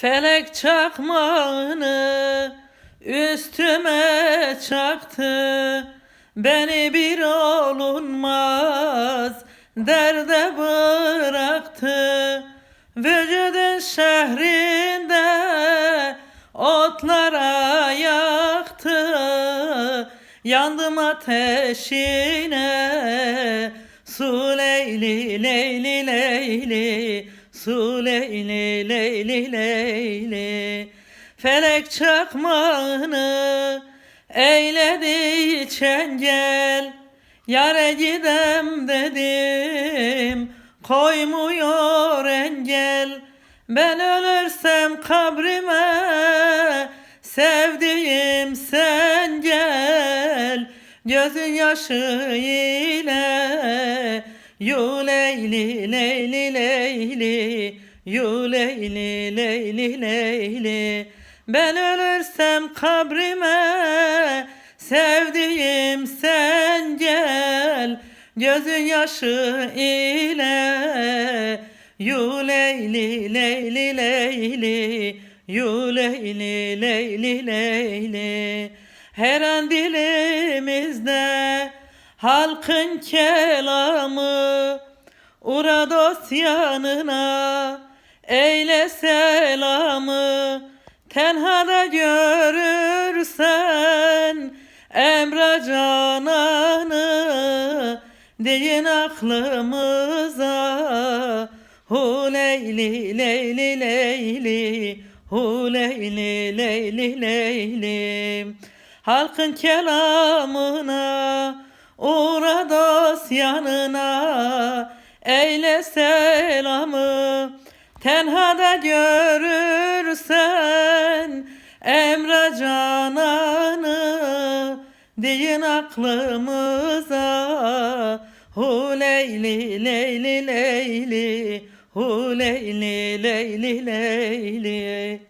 Felek çakmağını üstüme çaktı. Beni bir olunmaz derde bıraktı. Vücudun şehrinde otlara yaktı Yandım ateşine Su leyli leyli leyli Su leyli leyli leyli Felek çakmağını eyledi çengel Yare gidem dedim koymuyor engel. Ben ölürsem kabrime sevdiğim sen gel. Gözün yaşı ile Yu leyli leyli leyli Yu leyli leyli leyli Ben ölürsem kabrime Sevdiğim sen gel. Gözün yaşı ile. Yu leyli leyli leyli Yu leyli leyli leyli Her an dilimizde Halkın kelamı Ura dost yanına Eyle selamı. Tenhada görürsen Emre cananı Deyin aklımıza. Hu leyli leyli leyli Hu leyli leyli leyli. Halkın kelamına Uğra dost yanına Eyle selamı. Tenhada görürsen Emre cananı Deyin aklımıza. Hu leyli leyli leyli Hu leyli leyli leyli